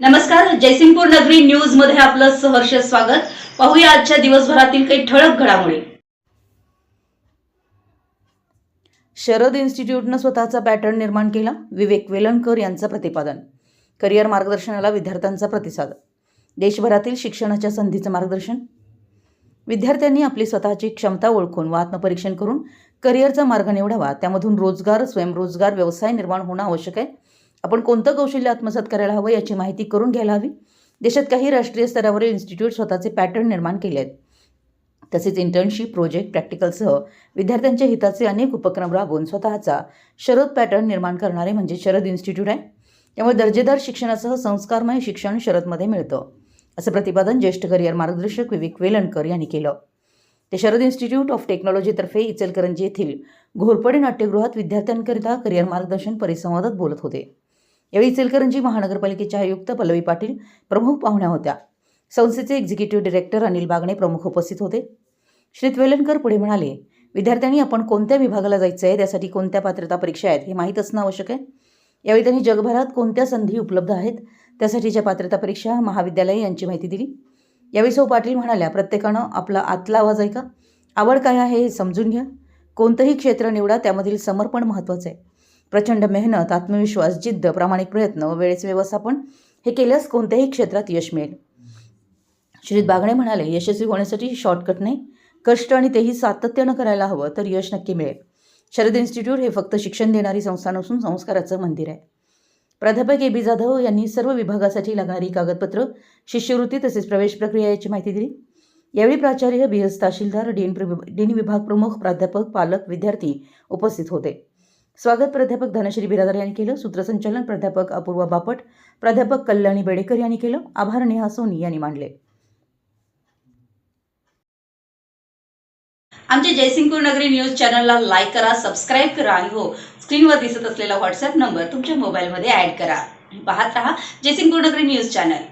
नमस्कार जयसिंगपूर नगरी न्यूजमध्ये आपलं सहर्ष स्वागत. पाहूया आजच्या दिवसभरातील काही ठळक घडामोडी. शरद इन्स्टिट्यूटनं स्वतःचा पॅटर्न निर्माण केला विवेक वेलणकर यांचं प्रतिपादन. करिअर मार्गदर्शनाला विद्यार्थ्यांचा प्रतिसाद. देशभरातील शिक्षणाच्या संधीचं मार्गदर्शन. विद्यार्थ्यांनी आपली स्वतःची क्षमता ओळखून व आत्मपरीक्षण करून करिअरचा मार्ग निवडावा त्यामधून रोजगार स्वयंरोजगार व्यवसाय निर्माण होणं आवश्यक आहे. आपण कोणतं कौशल्य आत्मसात करायला हवं याची माहिती करून घ्यायला हवी. देशात काही राष्ट्रीय स्तरावरील इन्स्टिट्यूट स्वतःचे पॅटर्न निर्माण केले आहेत. तसेच इंटर्नशिप प्रोजेक्ट प्रॅक्टिकलसह विद्यार्थ्यांच्या हिताचे अनेक उपक्रम राबवून स्वतःचा शरद पॅटर्न निर्माण करणारे म्हणजे शरद इन्स्टिट्यूट आहे. त्यामुळे दर्जेदार शिक्षणासह संस्कारमय शिक्षण शरदमध्ये मिळतं. असं प्रतिपादन ज्येष्ठ करिअर मार्गदर्शक विवेक वेलणकर यांनी केलं. ते शरद इन्स्टिट्यूट ऑफ टेक्नॉलॉजीतर्फे इचलकरंजी येथील घोरपडे नाट्यगृहात विद्यार्थ्यांकरिता करिअर मार्गदर्शन परिसंवादात बोलत होते. यावेळी इचलकरंजी महानगरपालिकेच्या आयुक्त पल्लवी पाटील प्रमुख पाहुण्या होत्या. संस्थेचे एक्झिक्युटिव्ह डिरेक्टर अनिल बागणे प्रमुख उपस्थित होते. श्री त्वेलनकर पुढे म्हणाले विद्यार्थ्यांनी आपण कोणत्या विभागाला जायचं आहे? त्यासाठी कोणत्या पात्रता परीक्षा आहेत? हे माहीत असणं आवश्यक आहे. यावेळी त्यांनी जगभरात कोणत्या संधी उपलब्ध आहेत? त्यासाठीच्या पात्रता परीक्षा महाविद्यालय यांची माहिती दिली. यावेळी सौ पाटील म्हणाल्या प्रत्येकानं आपला आतला आवाज ऐका. आवड काय आहे हे समजून घ्या. कोणतंही क्षेत्र निवडा त्यामधील समर्पण महत्त्वाचं आहे. प्रचंड मेहनत आत्मविश्वास जिद्द प्रामाणिक प्रयत्न व वेळेचे व्यवस्थापन हे केल्यास कोणत्याही क्षेत्रात यश मिळेल. श्रीत बागणे म्हणाले यशस्वी होण्यासाठी शॉर्टकट नाही. कष्ट आणि तेही सातत्यानं करायला हवं तर यश नक्की मिळेल. शरद इन्स्टिट्यूट हे फक्त शिक्षण देणारी संस्था नसून संस्काराचं मंदिर आहे. प्राध्यापक ए बी जाधव यांनी सर्व विभागासाठी लागणारी कागदपत्र शिष्यवृत्ती तसेच प्रवेश प्रक्रिया याची माहिती दिली. यावेळी प्राचार्य बी एस तहसीलदार डीन प्र- डीन विभाग प्रमुख प्राध्यापक पालक विद्यार्थी उपस्थित होते. स्वागत प्राध्यापक धनश्री बिरादार यांनी केलं. सूत्रसंचालन प्राध्यापक अपूर्वा बापट प्राध्यापक कल्याणी बेडेकर यांनी केलं. आभार नेहा सोनी यांनी मांडले. आमच्या जयसिंगपूर नगरी न्यूज चॅनलला लाईक करा सबस्क्राईब करा आणि हो स्क्रीनवर दिसत असलेला व्हॉट्सअप नंबर तुमच्या मोबाईलमध्ये ऍड करा. पाहत रहा जयसिंगपूर नगरी न्यूज चॅनल.